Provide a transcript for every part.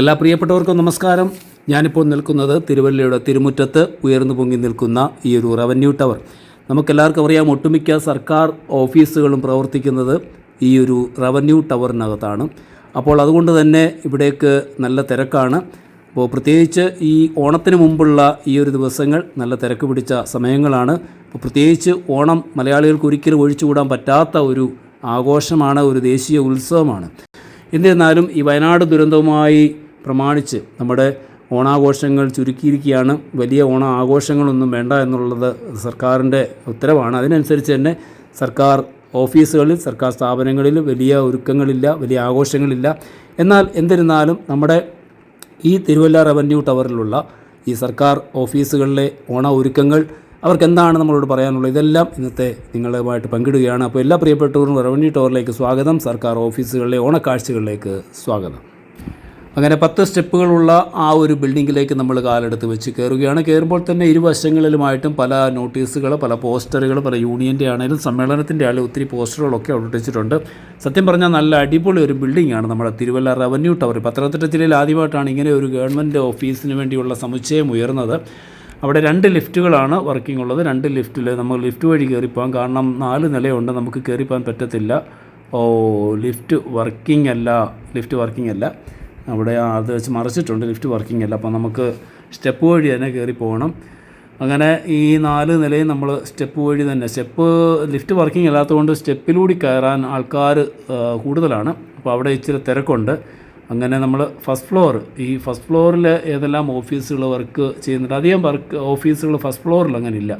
എല്ലാ പ്രിയപ്പെട്ടവർക്കും നമസ്കാരം. ഞാനിപ്പോൾ നിൽക്കുന്നത് തിരുവല്ലയുടെ തിരുമുറ്റത്ത് ഉയർന്നു പൊങ്ങി നിൽക്കുന്ന ഈ ഒരു റവന്യൂ ടവർ. നമുക്കെല്ലാവർക്കും അറിയാം ഒട്ടുമിക്ക സർക്കാർ ഓഫീസുകളും പ്രവർത്തിക്കുന്നത് ഈ ഒരു റവന്യൂ ടവറിനകത്താണ്. അപ്പോൾ അതുകൊണ്ട് തന്നെ ഇവിടേക്ക് നല്ല തിരക്കാണ്. അപ്പോൾ പ്രത്യേകിച്ച് ഈ ഓണത്തിന് മുമ്പുള്ള ഈ ഒരു ദിവസങ്ങൾ നല്ല തിരക്ക് പിടിച്ച സമയങ്ങളാണ്. അപ്പോൾ പ്രത്യേകിച്ച് ഓണം മലയാളികൾക്ക് ഒരിക്കലും ഒഴിച്ചുകൂടാൻ പറ്റാത്ത ഒരു ആഘോഷമാണ് ഒരു ദേശീയ ഉത്സവമാണ്. എന്നിരുന്നാലും ഈ വയനാട് ദുരന്തവുമായി പ്രമാണിച്ച് നമ്മുടെ ഓണാഘോഷങ്ങൾ ചുരുക്കിയിരിക്കുകയാണ്. വലിയ ഓണ ആഘോഷങ്ങളൊന്നും വേണ്ട എന്നുള്ളത് സർക്കാരിന്റെ ഉത്തരവാണ്. അതിനനുസരിച്ച് തന്നെ സർക്കാർ ഓഫീസുകളിൽ സർക്കാർ സ്ഥാപനങ്ങളിൽ വലിയ ഒരുക്കങ്ങളില്ല വലിയ ആഘോഷങ്ങളില്ല. എന്നാൽ എന്നിരുന്നാലും നമ്മുടെ ഈ തിരുവല്ല റവന്യൂ ടവറിലുള്ള ഈ സർക്കാർ ഓഫീസുകളിലെ ഓണ ഒരുക്കങ്ങൾ അവർക്ക് എന്താണ് നമ്മളോട് പറയാനുള്ളത്? ഇതെല്ലാം ഇന്നത്തെ നിങ്ങളുമായിട്ട് പങ്കിടുകയാണ്. അപ്പോൾ എല്ലാ പ്രിയപ്പെട്ടവരും റവന്യൂ ടവറിലേക്ക് സ്വാഗതം. സർക്കാർ ഓഫീസുകളിലെ ഓണക്കാഴ്ചകളിലേക്ക് സ്വാഗതം. അങ്ങനെ പത്ത് സ്റ്റെപ്പുകളുള്ള ആ ഒരു ബിൽഡിങ്ങിലേക്ക് നമ്മൾ കാലെടുത്ത് വെച്ച് കയറുകയാണ്. കയറുമ്പോൾ തന്നെ ഇരുവശങ്ങളിലുമായിട്ടും പല നോട്ടീസുകൾ പല പോസ്റ്ററുകൾ പല യൂണിയന്റെ ആണെങ്കിലും സമ്മേളനത്തിന്റെ ആണെങ്കിലും ഒത്തിരി പോസ്റ്ററുകളൊക്കെ ഒട്ടിച്ചിട്ടുണ്ട് സത്യം പറഞ്ഞാൽ നല്ല അടിപൊളി ഒരു ബിൽഡിങ്ങാണ് നമ്മുടെ തിരുവല്ല റവന്യൂ ടവർ. പത്തനംതിട്ട ജില്ലയിൽ ആദ്യമായിട്ടാണ് ഇങ്ങനെ ഒരു ഗവൺമെന്റ് ഓഫീസിന് വേണ്ടിയുള്ള സമുച്ചയം ഉയർന്നത്. അവിടെ രണ്ട് ലിഫ്റ്റുകളാണ് വർക്കിംഗ് ഉള്ളത് രണ്ട് ലിഫ്റ്റിൽ നമ്മൾ ലിഫ്റ്റ് വഴി കയറിപ്പോകാം. കാരണം നാല് നിലയുണ്ട് നമുക്ക് കയറിപ്പോകാൻ പറ്റത്തില്ല. ഓ ലിഫ്റ്റ് വർക്കിംഗ് അല്ല ലിഫ്റ്റ് വർക്കിംഗ് അല്ല. അവിടെ അത് വെച്ച് മറിച്ചിട്ടുണ്ട് ലിഫ്റ്റ് വർക്കിംഗ് അല്ല. അപ്പോൾ നമുക്ക് സ്റ്റെപ്പ് വഴി തന്നെ കയറി പോകണം അങ്ങനെ ഈ നാല് നിലയും നമ്മൾ സ്റ്റെപ്പ് വഴി തന്നെ. സ്റ്റെപ്പ് ലിഫ്റ്റ് വർക്കിംഗ് അല്ലാത്തതുകൊണ്ട് സ്റ്റെപ്പിലൂടെ കയറാൻ ആൾക്കാർ കൂടുതലാണ്. അപ്പോൾ അവിടെ ഇച്ചിരി തിരക്കുണ്ട്. അങ്ങനെ നമ്മൾ ഫസ്റ്റ് ഫ്ലോർ ഈ ഫസ്റ്റ് ഫ്ലോറിൽ ഏതെല്ലാം ഓഫീസുകൾ വർക്ക് ചെയ്യുന്നുണ്ട്? അധികം വർക്ക് ഓഫീസുകൾ ഫസ്റ്റ് ഫ്ലോറിൽ അങ്ങനെ ഇല്ല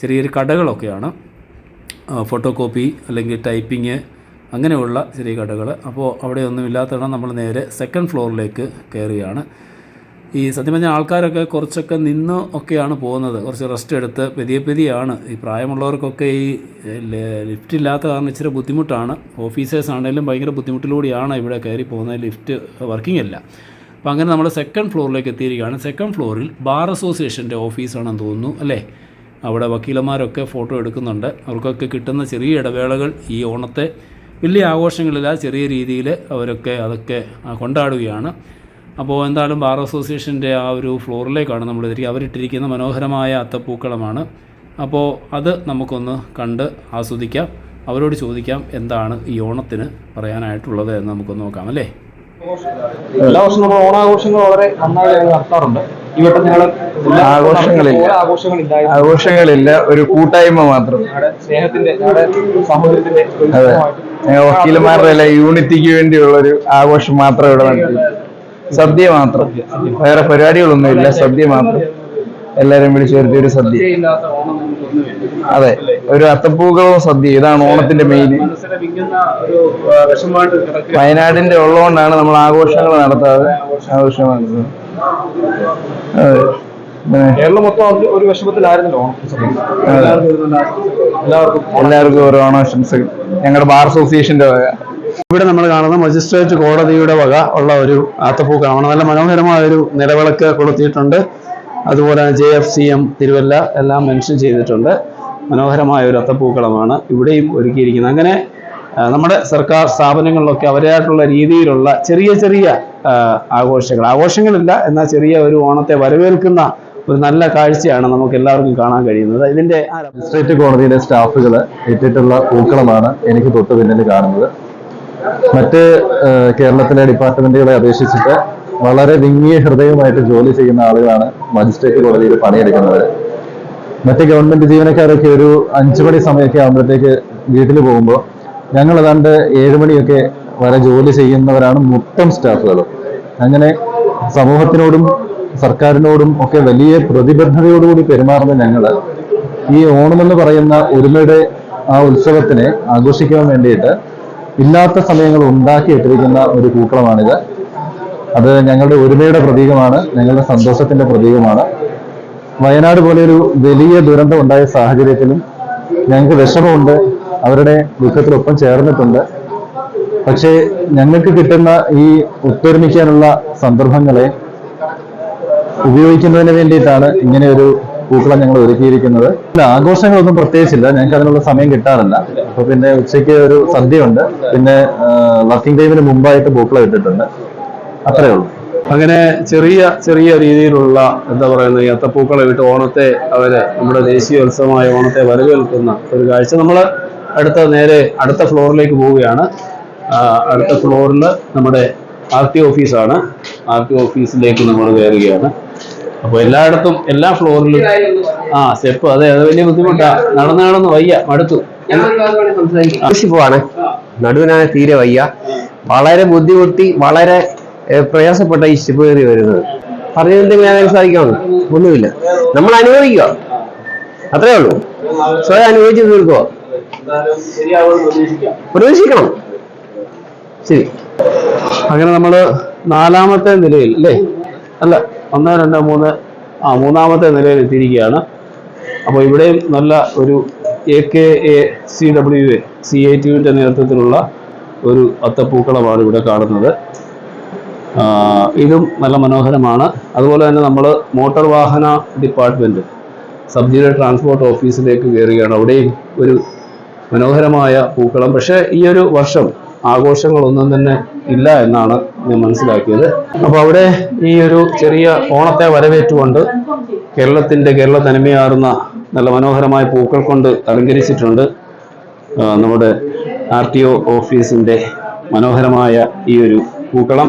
ചെറിയൊരു കടകളൊക്കെയാണ്. ഫോട്ടോ കോപ്പി അല്ലെങ്കിൽ ടൈപ്പിങ് അങ്ങനെയുള്ള ചെറിയ കടകൾ അപ്പോൾ അവിടെയൊന്നും ഇല്ലാത്തതാണ് നമ്മൾ നേരെ സെക്കൻഡ് ഫ്ലോറിലേക്ക് കയറുകയാണ് ഈ സത്യം പറഞ്ഞാൽ ആൾക്കാരൊക്കെ കുറച്ചൊക്കെ നിന്ന് ഒക്കെയാണ് പോകുന്നത്. കുറച്ച് റെസ്റ്റ് എടുത്ത് പെതിയെ പെതിയാണ് ഈ പ്രായമുള്ളവർക്കൊക്കെ ഈ ലിഫ്റ്റ് ഇല്ലാത്ത കാരണം ഇച്ചിരി ബുദ്ധിമുട്ടാണ്. ഓഫീസേഴ്സ് ആണെങ്കിലും ഭയങ്കര ബുദ്ധിമുട്ടിലൂടെയാണ് ഇവിടെ കയറി പോകുന്നത്. ലിഫ്റ്റ് വർക്കിംഗ് അല്ല. അപ്പോൾ അങ്ങനെ നമ്മൾ സെക്കൻഡ് ഫ്ലോറിലേക്ക് എത്തിയിരിക്കുകയാണ്. സെക്കൻഡ് ഫ്ലോറിൽ ബാർ അസോസിയേഷന്റെ ഓഫീസാണെന്ന് തോന്നുന്നു അല്ലേ? അവിടെ വക്കീലന്മാരൊക്കെ ഫോട്ടോ എടുക്കുന്നുണ്ട്. അവർക്കൊക്കെ കിട്ടുന്ന ചെറിയ ഇടവേളകൾ ഈ ഓണത്തെ വലിയ ആഘോഷങ്ങളില്ല ചെറിയ രീതിയിൽ അവരൊക്കെ അതൊക്കെ കൊണ്ടാടുകയാണ്. അപ്പോൾ എന്തായാലും ബാർ അസോസിയേഷന്റെ ആ ഒരു ഫ്ലോറിലേക്കാണ് നമ്മൾ ഇരിക്കുക അവരിട്ടിരിക്കുന്ന മനോഹരമായ അത്തപ്പൂക്കളമാണ്. അപ്പോൾ അത് നമുക്കൊന്ന് കണ്ട് ആസ്വദിക്കാം. അവരോട് ചോദിക്കാം എന്താണ് ഈ ഓണത്തിന് പറയാനായിട്ടുള്ളത് എന്ന് നമുക്കൊന്ന് നോക്കാം അല്ലേ? എല്ലാ വർഷവും നമ്മൾ ഓണാഘോഷങ്ങൾ വളരെ നന്നായിട്ട് ഞങ്ങൾ നടത്താറുണ്ട്. ഈ വട്ടം ഞങ്ങൾ ആഘോഷങ്ങളില്ല. ആഘോഷങ്ങളില്ല ഒരു കൂട്ടായ്മ മാത്രം. സ്നേഹത്തിന്റെ സഹോദരത്തിന്റെ അതെ. ഞങ്ങൾ വക്കീലന്മാരുടെ യൂണിറ്റിക്ക് വേണ്ടിയുള്ള ഒരു ആഘോഷം മാത്രം ഇവിടെ നടത്തി. സദ്യ മാത്രം. വേറെ പരിപാടികളൊന്നുമില്ല സദ്യ മാത്രം. എല്ലാരും വിളിച്ചു വരുത്തി ഒരു സദ്യ. അതെ ഒരു അത്തപ്പൂക്കളവും സദ്യ. ഇതാണ് ഓണത്തിന്റെ മെയിൻ വയനാടിന്റെ ഉള്ളതുകൊണ്ടാണ് നമ്മൾ ആഘോഷങ്ങൾ നടത്താതെ ആഘോഷമാകുന്നത് കേരളം മൊത്തം ഒരു- വിഷമത്തിലായിരുന്നല്ലോ എല്ലാവർക്കും എല്ലാവർക്കും ഓരോ ഓണാശംസകൾ. ഞങ്ങളുടെ ബാർ അസോസിയേഷന്റെ വക. ഇവിടെ നമ്മൾ കാണുന്ന മജിസ്ട്രേറ്റ് കോടതിയുടെ വക ഉള്ള ഒരു ആത്തപ്പൂക്കാണ്. നല്ല മനോഹരമായ ഒരു നിലവിളക്ക് കൊളുത്തിയിട്ടുണ്ട്. അതുപോലെ J F C M Thiruvalla എല്ലാം മെൻഷൻ ചെയ്തിട്ടുണ്ട്. മനോഹരമായ ഒരു അത്തപ്പൂക്കളമാണ് ഇവിടെയും ഒരുക്കിയിരിക്കുന്നത്. അങ്ങനെ നമ്മുടെ സർക്കാർ സ്ഥാപനങ്ങളിലൊക്കെ അവരായിട്ടുള്ള രീതിയിലുള്ള ചെറിയ ചെറിയ ആഘോഷങ്ങൾ. ആഘോഷങ്ങളില്ല എന്നാൽ ചെറിയ ഒരു ഓണത്തെ വരവേൽക്കുന്ന ഒരു നല്ല കാഴ്ചയാണ് നമുക്ക് എല്ലാവർക്കും കാണാൻ കഴിയുന്നത്. ഇതിന്റെ മജിസ്ട്രേറ്റ് കോടതിയിലെ സ്റ്റാഫുകൾ ഇട്ടിട്ടുള്ള പൂക്കളമാണ് എനിക്ക് തൊട്ട് പിന്നിൽ കാണുന്നത്. മറ്റ് കേരളത്തിലെ ഡിപ്പാർട്ട്മെന്റുകളെ അപേക്ഷിച്ചിട്ട് വളരെ വിങ്ങിയ ഹൃദയമായിട്ട് ജോലി ചെയ്യുന്ന ആളുകളാണ് മജിസ്ട്രേറ്റ് കോടതിയിൽ പണിയെടുക്കുന്നത് മറ്റ് ഗവൺമെന്റ് ജീവനക്കാരൊക്കെ ഒരു അഞ്ചു മണി സമയമൊക്കെ ആകുമ്പോഴത്തേക്ക് വീട്ടിൽ പോകുമ്പോൾ ഞങ്ങൾ ഏതാണ്ട് ഏഴുമണിയൊക്കെ വരെ ജോലി ചെയ്യുന്നവരാണ് മൊത്തം സ്റ്റാഫുകളും. അങ്ങനെ സമൂഹത്തിനോടും സർക്കാരിനോടും ഒക്കെ വലിയ പ്രതിബദ്ധതയോടുകൂടി പെരുമാറുന്ന ഞങ്ങൾ ഈ ഓണമെന്ന് പറയുന്ന ഒരുമയുടെ ആ ഉത്സവത്തിനെ ആഘോഷിക്കാൻ വേണ്ടിയിട്ട് ഇല്ലാത്ത സമയങ്ങൾ ഉണ്ടാക്കിയിട്ടിരിക്കുന്ന ഒരു പൂക്കളമാണിത് അത് ഞങ്ങളുടെ ഒരുമയുടെ പ്രതീകമാണ് ഞങ്ങളുടെ സന്തോഷത്തിന്റെ പ്രതീകമാണ്. വയനാട് പോലെ ഒരു വലിയ ദുരന്തം ഉണ്ടായ സാഹചര്യത്തിലും ഞങ്ങൾക്ക് വിഷമമുണ്ട് അവരുടെ ദുഃഖത്തിലൊപ്പം ചേർന്നിട്ടുണ്ട്. പക്ഷേ ഞങ്ങൾക്ക് കിട്ടുന്ന ഈ ഒത്തൊരുമിക്കാനുള്ള സന്ദർഭങ്ങളെ ഉപയോഗിക്കുന്നതിന് വേണ്ടിയിട്ടാണ് ഇങ്ങനെ ഒരു പൂക്കളം ഞങ്ങൾ ഒരുക്കിയിരിക്കുന്നത്. ആഘോഷങ്ങളൊന്നും പ്രത്യേകിച്ചില്ല ഞങ്ങൾക്ക് അതിനുള്ള സമയം കിട്ടാറില്ല. അപ്പൊ പിന്നെ ഉച്ചയ്ക്ക് ഒരു സന്ധ്യ ഉണ്ട് പിന്നെ വർക്കിംഗ് ടൈമിന് മുമ്പായിട്ട് ബോക്കള ഇട്ടിട്ടുണ്ട്. അത്രേ ഉള്ളൂ. അങ്ങനെ ചെറിയ ചെറിയ രീതിയിലുള്ള എന്താ പറയുന്നത് ഈ അത്തപ്പൂക്കളെ വിട്ട് ഓണത്തെ അവർ നമ്മുടെ ദേശീയോത്സവമായ ഓണത്തെ വരവേൽക്കുന്ന ഒരു കാഴ്ച. നമ്മൾ അടുത്ത നേരെ അടുത്ത ഫ്ലോറിലേക്ക് പോവുകയാണ്. അടുത്ത ഫ്ലോറിൽ നമ്മുടെ ആർ ടി ഓഫീസാണ്. ആർ ടി ഓഫീസിലേക്ക് നമ്മൾ കയറുകയാണ്. അപ്പോൾ എല്ലായിടത്തും എല്ലാ ഫ്ലോറിലും ആ സ്റ്റെപ്പ് അതെ അത് വലിയ ബുദ്ധിമുട്ടാ. നടന്ന് നടന്ന് വയ്യ മടുത്തു. പോവാണ്. നടുവിനായ തീരെ വയ്യ. വളരെ ബുദ്ധിമുട്ടി വളരെ പ്രയാസപ്പെട്ട ഈ ഷിപ്പ് കയറി വരുന്നത് പറഞ്ഞെന്തെങ്കിലും ഞാൻ സാധിക്കാമോ ഒന്നുമില്ല. നമ്മൾ അനുഭവിക്കുക അത്രേ ഉള്ളൂ. സ്വയം അനുഭവിച്ച് തീർക്കുക പ്രതീക്ഷിക്കണം. ശരി. അങ്ങനെ നമ്മൾ നാലാമത്തെ നിലയിൽ അല്ലേ? അല്ല ഒന്ന് രണ്ട് മൂന്ന് ആ മൂന്നാമത്തെ നിലയിൽ എത്തിയിരിക്കുകയാണ്. അപ്പോൾ ഇവിടെയും നല്ല ഒരു A K A C W A C I ടിയുടെ നേതൃത്വത്തിലുള്ള ഒരു അത്തപ്പൂക്കളമാണ് ഇവിടെ കാണുന്നത്. ഇതും നല്ല മനോഹരമാണ്. അതുപോലെ തന്നെ നമ്മൾ മോട്ടോർ വാഹന ഡിപ്പാർട്ട്മെന്റ് സബ് ജില്ലാ ട്രാൻസ്പോർട്ട് ഓഫീസിലേക്ക് കയറുകയാണ്. അവിടെയും ഒരു മനോഹരമായ പൂക്കളം. പക്ഷേ ഈ ഒരു വർഷം ആഘോഷങ്ങളൊന്നും തന്നെ ഇല്ല എന്നാണ് ഞാൻ മനസ്സിലാക്കിയത്. അപ്പോൾ അവിടെ ഈ ഒരു ചെറിയ ഓണത്തെ വരവേറ്റുകൊണ്ട് കേരളത്തിന്റെ കേരള തനിമയാർന്ന നല്ല മനോഹരമായ പൂക്കൾ കൊണ്ട് അലങ്കരിച്ചിട്ടുണ്ട് നമ്മുടെ ആർ ടി ഒ ഓഫീസിന്റെ മനോഹരമായ ഈ ഒരു പൂക്കളം.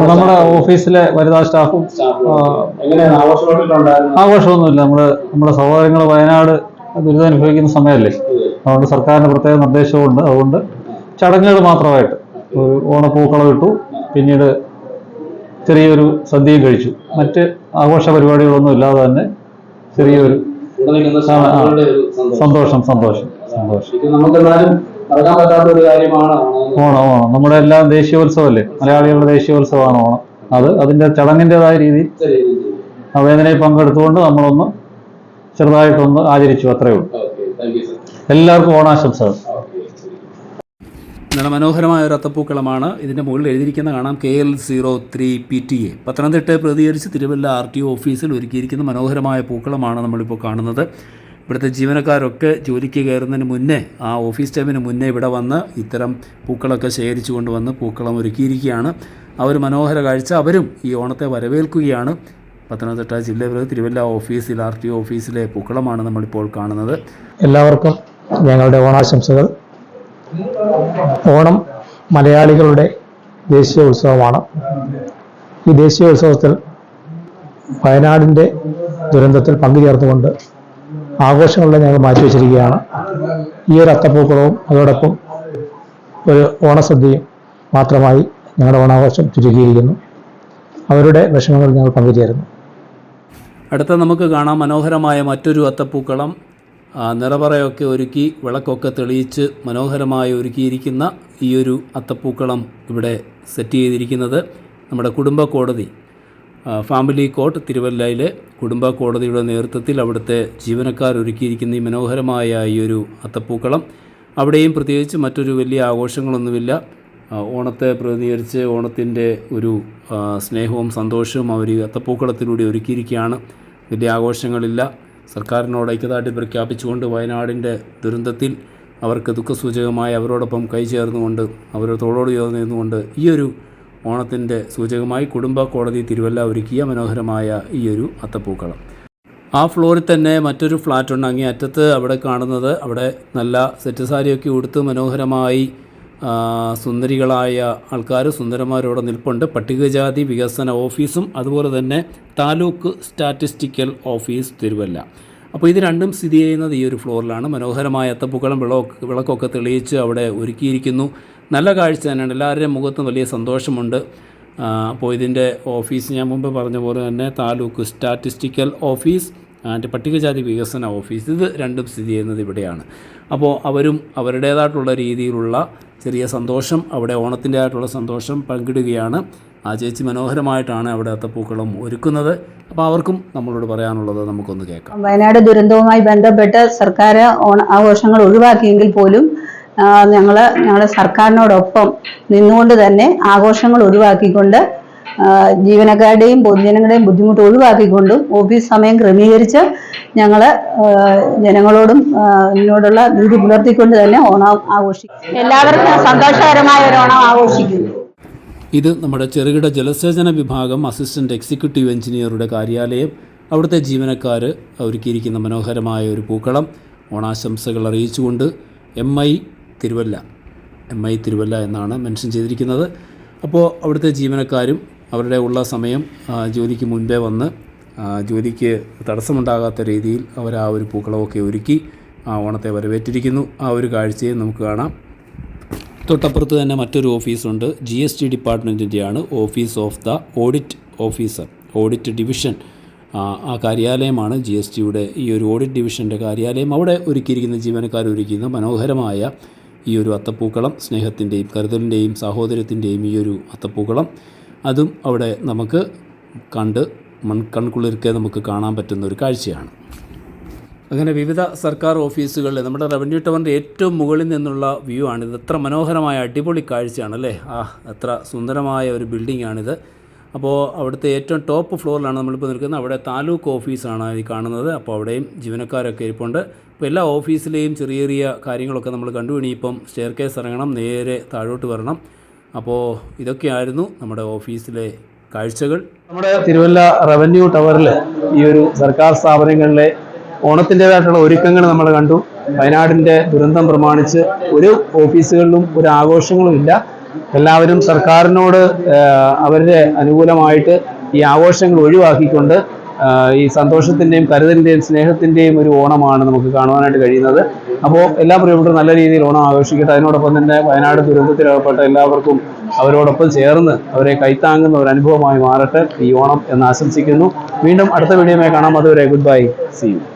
നമ്മുടെ ഓഫീസിലെ വനിതാ സ്റ്റാഫും ആഘോഷമൊന്നുമില്ല. നമ്മൾ നമ്മുടെ സഹോദരങ്ങൾ വയനാട് ദുരിതം അനുഭവിക്കുന്ന സമയമല്ലേ? അതുകൊണ്ട് സർക്കാരിന്റെ പ്രത്യേക നിർദ്ദേശമുണ്ട് അതുകൊണ്ട് ചടങ്ങുകൾ മാത്രമായിട്ട് ഒരു ഓണപ്പൂക്കളം ഇട്ടു. പിന്നീട് ചെറിയൊരു സദ്യയും കഴിച്ചു. മറ്റ് ആഘോഷ പരിപാടികളൊന്നും ഇല്ലാതെ തന്നെ ചെറിയൊരു. സന്തോഷം. സന്തോഷം സന്തോഷം നമുക്കെന്നാലും മറക്കാൻ പറ്റാത്ത ഒരു കാര്യമാണ് ഓണം ഓണം നമ്മുടെ എല്ലാം ദേശീയോത്സവമല്ലേ? മലയാളികളുടെ ദേശീയോത്സവമാണ് ഓണം. അത് അതിന്റെ ചടങ്ങിന്റെതായ രീതി. അവേദനയിൽ പങ്കെടുത്തുകൊണ്ട് നമ്മളൊന്ന് ചെറുതായിട്ടൊന്ന് ആചരിച്ചു അത്രയേ ഉള്ളൂ. എല്ലാവർക്കും ഓണാശംസകൾ. നല്ല മനോഹരമായ ഒരു അത്തപ്പൂക്കളമാണ് ഇതിന്റെ മുകളിൽ എഴുതിയിരിക്കുന്ന കാണാം. K L zero three P T A. പത്തനംതിട്ടയെ പ്രതികരിച്ച് തിരുവല്ല ആർ ടി ഒ ഓഫീസിൽ ഒരുക്കിയിരിക്കുന്ന മനോഹരമായ പൂക്കളമാണ് നമ്മളിപ്പോൾ കാണുന്നത്. ഇവിടുത്തെ ജീവനക്കാരൊക്കെ ജോലിക്ക് കയറുന്നതിന് മുന്നേ ആ ഓഫീസ് ടൈമിന് മുന്നേ ഇവിടെ വന്ന് ഇത്തരം പൂക്കളൊക്കെ ശേഖരിച്ചു കൊണ്ടുവന്ന് പൂക്കളം ഒരുക്കിയിരിക്കുകയാണ്. ആ ഒരു മനോഹര കാഴ്ച അവരും ഈ ഓണത്തെ വരവേൽക്കുകയാണ്. പത്തനംതിട്ട ജില്ലയിലെ തിരുവല്ല ഓഫീസിൽ ആർ ടി ഒ ഓഫീസിലെ പൂക്കളമാണ് നമ്മളിപ്പോൾ കാണുന്നത്. എല്ലാവർക്കും ഞങ്ങളുടെ ഓണാശംസകൾ. ഓണം മലയാളികളുടെ ദേശീയ ഉത്സവമാണ്. ഈ ദേശീയ ഉത്സവത്തിൽ വയനാടിന്റെ ദുരന്തത്തിൽ പങ്കുചേർത്തുകൊണ്ട് ആഘോഷങ്ങളെ ഞങ്ങൾ മാറ്റിവെച്ചിരിക്കുകയാണ് ഈ ഒരു അത്തപ്പൂക്കളവും അതോടൊപ്പം ഒരു ഓണസദ്യയും മാത്രമായി ഞങ്ങളുടെ ഓണാഘോഷം ചുരുക്കിയിരിക്കുന്നു. അവരുടെ വിഷമങ്ങൾ ഞങ്ങൾ പങ്കുചേരുന്നു. അടുത്ത നമുക്ക് കാണാം മനോഹരമായ മറ്റൊരു അത്തപ്പൂക്കളം. നിറപറയൊക്കെ ഒരുക്കി വിളക്കൊക്കെ തെളിയിച്ച് മനോഹരമായി ഒരുക്കിയിരിക്കുന്ന ഈ ഒരു അത്തപ്പൂക്കളം ഇവിടെ സെറ്റ് ചെയ്തിരിക്കുന്നത് നമ്മുടെ കുടുംബ കോടതി ഫാമിലി കോർട്ട് തിരുവല്ലയിലെ കുടുംബ കോടതിയുടെ നേതൃത്വത്തിൽ അവിടുത്തെ ജീവനക്കാർ ഒരുക്കിയിരിക്കുന്ന ഈ മനോഹരമായ ഈ ഒരു അത്തപ്പൂക്കളം. അവിടെയും പ്രത്യേകിച്ച് മറ്റൊരു വലിയ ആഘോഷങ്ങളൊന്നുമില്ല. ഓണത്തെ പ്രതിനിധീകരിച്ച് ഓണത്തിന്റെ ഒരു സ്നേഹവും സന്തോഷവും അവർ അത്തപ്പൂക്കളത്തിലൂടെ ഒരുക്കിയിരിക്കുകയാണ്. വലിയ ആഘോഷങ്ങളില്ല. സർക്കാരിനോട് ഐക്യദാർഢ്യം പ്രഖ്യാപിച്ചുകൊണ്ട് വയനാടിന്റെ ദുരന്തത്തിൽ അവർക്ക് ദുഃഖസൂചകമായി അവരോടൊപ്പം കൈ ചേർന്നുകൊണ്ട് അവരുടെ തോളോട് ചേർന്ന് നിന്നുകൊണ്ട് ഈ ഒരു ഓണത്തിന്റെ സൂചകമായി കുടുംബ കോടതി തിരുവല്ല ഒരുക്കിയ മനോഹരമായ ഈയൊരു അത്തപ്പൂക്കളം. ആ ഫ്ലോറിൽ തന്നെ മറ്റൊരു ഫ്ലാറ്റ് ഉണ്ട്. അങ്ങേ അറ്റത്ത് അവിടെ കാണുന്നത് അവിടെ നല്ല സെറ്റ് സാരിയൊക്കെ ഉടുത്ത് മനോഹരമായി സുന്ദരികളായ ആൾക്കാർ സുന്ദരന്മാരോടെ നിൽപ്പുണ്ട്. പട്ടികജാതി വികസന ഓഫീസും അതുപോലെ തന്നെ താലൂക്ക് സ്റ്റാറ്റിസ്റ്റിക്കൽ ഓഫീസ് തിരുവല്ല. അപ്പോൾ ഇത് രണ്ടും സ്ഥിതി ചെയ്യുന്നത് ഈ ഒരു ഫ്ലോറിലാണ്. മനോഹരമായ അത്തപ്പൂക്കളം വിളക്ക് വിളക്കൊക്കെ തെളിയിച്ച് അവിടെ ഒരുക്കിയിരിക്കുന്നു. നല്ല കാഴ്ച തന്നെയാണ്. എല്ലാവരുടെയും മുഖത്തും വലിയ സന്തോഷമുണ്ട്. അപ്പോൾ ഇതിന്റെ ഓഫീസ് ഞാൻ മുമ്പ് പറഞ്ഞ പോലെ തന്നെ താലൂക്ക് സ്റ്റാറ്റിസ്റ്റിക്കൽ ഓഫീസ് ആൻഡ് പട്ടികജാതി വികസന ഓഫീസ്. ഇത് രണ്ടും സ്ഥിതി ചെയ്യുന്നത് ഇവിടെയാണ്. അപ്പോൾ അവരും അവരുടേതായിട്ടുള്ള രീതിയിലുള്ള ചെറിയ സന്തോഷം അവിടെ ഓണത്തിന്റെ ആയിട്ടുള്ള സന്തോഷം പങ്കിടുകയാണ്. ആ ചേച്ചി മനോഹരമായിട്ടാണ് അവിടെ അത്തപ്പൂക്കളം ഒരുക്കുന്നത്. അപ്പോൾ അവർക്കും നമ്മളോട് പറയാനുള്ളത് നമുക്കൊന്ന് കേൾക്കാം. വയനാട് ദുരന്തവുമായി ബന്ധപ്പെട്ട് സർക്കാർ ഓണ ആഘോഷങ്ങൾ ഒഴിവാക്കിയെങ്കിൽ പോലും ഞങ്ങൾ ഞങ്ങളുടെ സർക്കാരിനോടൊപ്പം നിന്നുകൊണ്ട് തന്നെ ആഘോഷങ്ങൾ ഒഴിവാക്കിക്കൊണ്ട് ജീവനക്കാരുടെയും പൊതുജനങ്ങളുടെയും ബുദ്ധിമുട്ട് ഒഴിവാക്കിക്കൊണ്ടും ഓഫീസ് സമയം ക്രമീകരിച്ച് ഞങ്ങൾ ജനങ്ങളോടും എന്നോടുള്ള നീതി പുലർത്തിക്കൊണ്ട് തന്നെ ഓണം ആഘോഷിക്കും. എല്ലാവർക്കും സന്തോഷകരമായ ഒരു ഓണം ആഘോഷിക്കുന്നു ഇത് നമ്മുടെ ചെറുകിട ജലസേചന വിഭാഗം അസിസ്റ്റന്റ് എക്സിക്യൂട്ടീവ് എഞ്ചിനീയറുടെ കാര്യാലയം. അവിടുത്തെ ജീവനക്കാർ ഒരുക്കിയിരിക്കുന്ന മനോഹരമായ ഒരു പൂക്കളം ഓണാശംസകൾ അറിയിച്ചുകൊണ്ട് M I Thiruvalla M I Thiruvalla എന്നാണ് മെൻഷൻ ചെയ്തിരിക്കുന്നത്. അപ്പോൾ അവിടുത്തെ ജീവനക്കാരും അവരുടെ ഉള്ള സമയം ജോലിക്ക് മുൻപേ വന്ന് ജോലിക്ക് തടസ്സമുണ്ടാകാത്ത രീതിയിൽ അവർ ആ ഒരു പൂക്കളമൊക്കെ ഒരുക്കി ആ ഓണത്തെ വരവേറ്റിരിക്കുന്നു. ആ ഒരു കാഴ്ചയെ നമുക്ക് കാണാം. തൊട്ടപ്പുറത്ത് തന്നെ മറ്റൊരു ഓഫീസുണ്ട്. G S T ഡിപ്പാർട്ട്മെന്റിന്റെയാണ് office of the audit officer audit division. ആ, കാര്യാലയമാണ് ജി എസ് ടിയുടെ ഈ ഒരു ഓഡിറ്റ് ഡിവിഷന്റെ കാര്യാലയം. അവിടെ ഒരുക്കിയിരിക്കുന്ന ജീവനക്കാർ ഒരുക്കിയിരുന്ന മനോഹരമായ ഈ ഒരു അത്തപ്പൂക്കളം സ്നേഹത്തിന്റെയും കരുതലിന്റെയും സാഹോദര്യത്തിന്റെയും ഈ ഒരു അത്തപ്പൂക്കളം. അതും അവിടെ നമുക്ക് കണ്ട് മൺ കൺകുളിർക്കെ നമുക്ക് കാണാൻ പറ്റുന്ന ഒരു കാഴ്ചയാണ്. അങ്ങനെ വിവിധ സർക്കാർ ഓഫീസുകളിൽ നമ്മുടെ റവന്യൂ ടവറിന്റെ ഏറ്റവും മുകളിൽ നിന്നുള്ള വ്യൂ ആണിത്. എത്ര മനോഹരമായ അടിപൊളി കാഴ്ചയാണ് അല്ലേ? ആ എത്ര സുന്ദരമായ ഒരു ബിൽഡിംഗ് ആണിത് അപ്പോൾ അവിടുത്തെ ഏറ്റവും ടോപ്പ് ഫ്ലോറിലാണ് നമ്മളിപ്പോൾ നിൽക്കുന്നത്. അവിടെ താലൂക്ക് ഓഫീസാണ് ഈ കാണുന്നത്. അപ്പോൾ അവിടെയും ജീവനക്കാരൊക്കെ ഇരിപ്പുണ്ട്. അപ്പോൾ എല്ലാ ഓഫീസിലെയും ചെറിയ ചെറിയ കാര്യങ്ങളൊക്കെ നമ്മൾ കണ്ടു. ഇനിയിപ്പം സ്റ്റെയർ കേസ് ഇറങ്ങണം നേരെ താഴോട്ട് വരണം. അപ്പോൾ ഇതൊക്കെയായിരുന്നു നമ്മുടെ ഓഫീസിലെ കാഴ്ചകൾ. നമ്മുടെ തിരുവല്ല റവന്യൂ ടവറിൽ ഈ ഒരു സർക്കാർ സ്ഥാപനങ്ങളിലെ ഓണത്തിന്റെതായിട്ടുള്ള ഒരുക്കങ്ങൾ നമ്മൾ കണ്ടു. വയനാടിന്റെ ദുരന്തം പ്രമാണിച്ച് ഒരു ഓഫീസുകളിലും ഒരു ആഘോഷങ്ങളും ഇല്ല. എല്ലാവരും സർക്കാരിനോട് അവരുടെ അനുകൂലമായിട്ട് ഈ ആഘോഷങ്ങൾ ഒഴിവാക്കിക്കൊണ്ട് ഈ സന്തോഷത്തിന്റെയും കരുതലിന്റെയും സ്നേഹത്തിന്റെയും ഒരു ഓണമാണ് നമുക്ക് കാണുവാനായിട്ട് കഴിയുന്നത്. അപ്പോൾ എല്ലാ പ്രിയപ്പെട്ടവരും നല്ല രീതിയിൽ ഓണം ആഘോഷിക്കട്ടെ. അതിനോടൊപ്പം തന്നെ വയനാട് ദുരന്തത്തിലേർപ്പെട്ട എല്ലാവർക്കും അവരോടൊപ്പം ചേർന്ന് അവരെ കൈത്താങ്ങുന്ന ഒരു അനുഭവമായി മാറട്ടെ. ഈ ഓണം എന്ന് ആശംസിക്കുന്നു. വീണ്ടും അടുത്ത വീഡിയോമായി കാണാം. അതുവരെ ഗുഡ് ബൈ സി യു